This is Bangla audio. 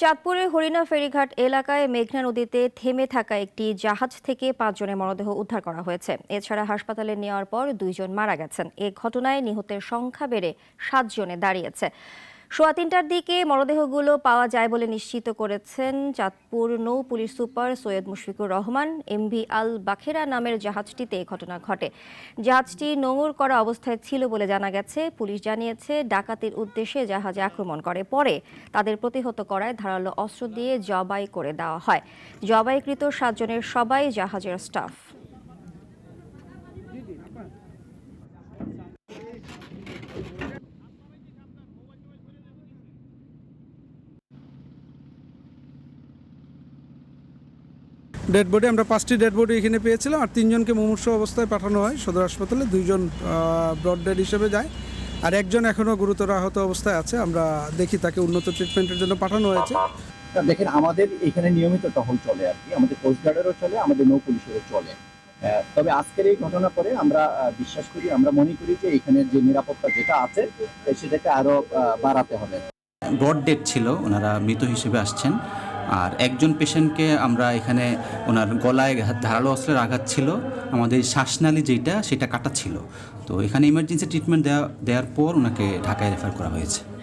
চাঁদপুরের হরিণা ফেরিঘাট এলাকায় মেঘনা নদীতে থেমে থাকা একটি জাহাজ থেকে পাঁচজনের মরদেহ উদ্ধার করা হয়েছে। এছাড়া হাসপাতালে নেওয়ার পর দুইজন মারা গেছেন। এ ঘটনায় নিহতের সংখ্যা বেড়ে সাতজনে দাঁড়িয়েছে। সোয়া তিনটার দিকে মরদেহগুলো পাওয়া যায় বলে নিশ্চিত করেছেন চাঁদপুর নৌ police super Syed Mushfiqur Rahman MV Al Bakhera নামের জাহাজটিতে এ ঘটনা ঘটে। জাহাজটি নোঙর করা অবস্থায় ছিল বলে জানা গেছে। পুলিশ জানিয়েছে, ডাকাতির উদ্দেশ্যে জাহাজে আক্রমণ করে। পরে তাদের প্রতিহত করায় ধারালো অস্ত্র দিয়ে জবাই করে দেওয়া হয়। জবাইকৃত সাতজনের সবাই জাহাজের স্টাফ। ডেড বডি আমরা পাঁচটি ডেড বডি এখানে পেয়েছিলাম আর তিনজনকে মুমূর্ষ অবস্থায় পাঠানো হয় সদর হাসপাতালে দুইজন ব্রড ডেড হিসেবে যায়। আর একজন এখনও গুরুতর আহত অবস্থায় আছে আমরা দেখি তাকে উন্নত ট্রিটমেন্টের জন্য পাঠানো হয়েছে। তা দেখেন আমাদের এখানে নিয়মিত টহল চলে আর কি। আমাদের কোস্ট গার্ডেরও চলে আমাদের নৌ পুলিশেরও চলে। তবে আজকের এই ঘটনা পরে আমরা বিশ্বাস করি আমরা মনে করি যে এখানে যে নিরাপত্তা যেটা আছে সেটাকে আরও আহ, বাড়াতে হবে। ব্রড ডেড ছিল ওনারা মৃত হিসেবে আসছেন। আর একজন পেশেন্টকে আমরা এখানে ওনার গলায় ধারালো অস্ত্রের আঘাত ছিল, আমাদের শ্বাসনালী যেটা, সেটা কাটা ছিল। তো এখানে ইমার্জেন্সি ট্রিটমেন্ট দেওয়া দেওয়ার পর ওনাকে ঢাকায় রেফার করা হয়েছে।